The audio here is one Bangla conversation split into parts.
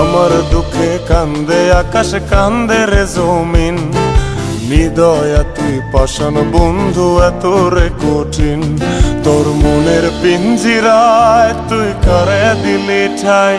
আমার দুঃখে কান্দে, আকাশ কান্দে রে জমিন। হৃদয় তুই পাষাণ, বন্ধু এত রে কঠিন। তোর মনের পিঞ্জিরায় তুই করে দিলি ঠাই।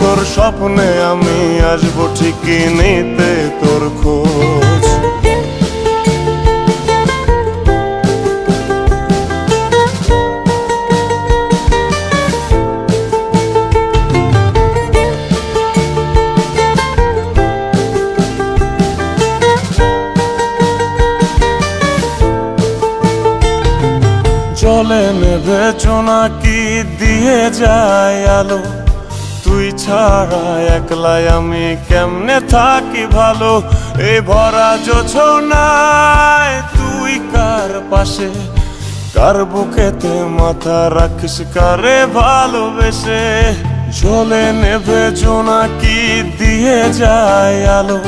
তোর স্বপ্নে আমি আসব ঠিকই নিতে তোর খোঁজ। চলে নেবে চোনা কি দিয়ে যায় আলো? তুই ছাড়া একলাই আমি কেমনে থাকি ভালো? এ ভরা যোছনায় তুই কার পাশে? কার বুকেতে মাথা রাখিস, কারে ভালোবেসে? জলে নেবে কি দিয়ে যায় আলো?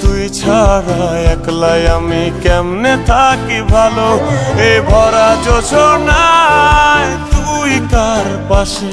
তুই ছাড়া একলাই আমি কেমনে থাকি ভালো? এ ভরা যোছনায় তুই কার পাশে?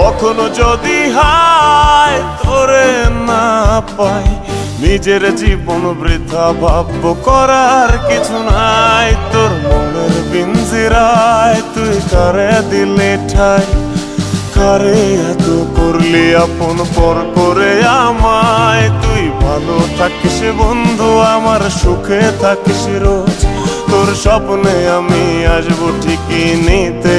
তখন যদি হায় তোরে না পাই, নিজের জীবন বৃথা ভাব্য করার কিছু নাই। তোর মনের বিঞ্জিরায় তুই কারে দিলে ঠাই? কারে এত করলি আপন পর করে আমায়? তুই ভালো থাকিস বন্ধু, আমার সুখে থাকিস রোজ। তোর স্বপ্নে আমি আসব ঠিকই নিতে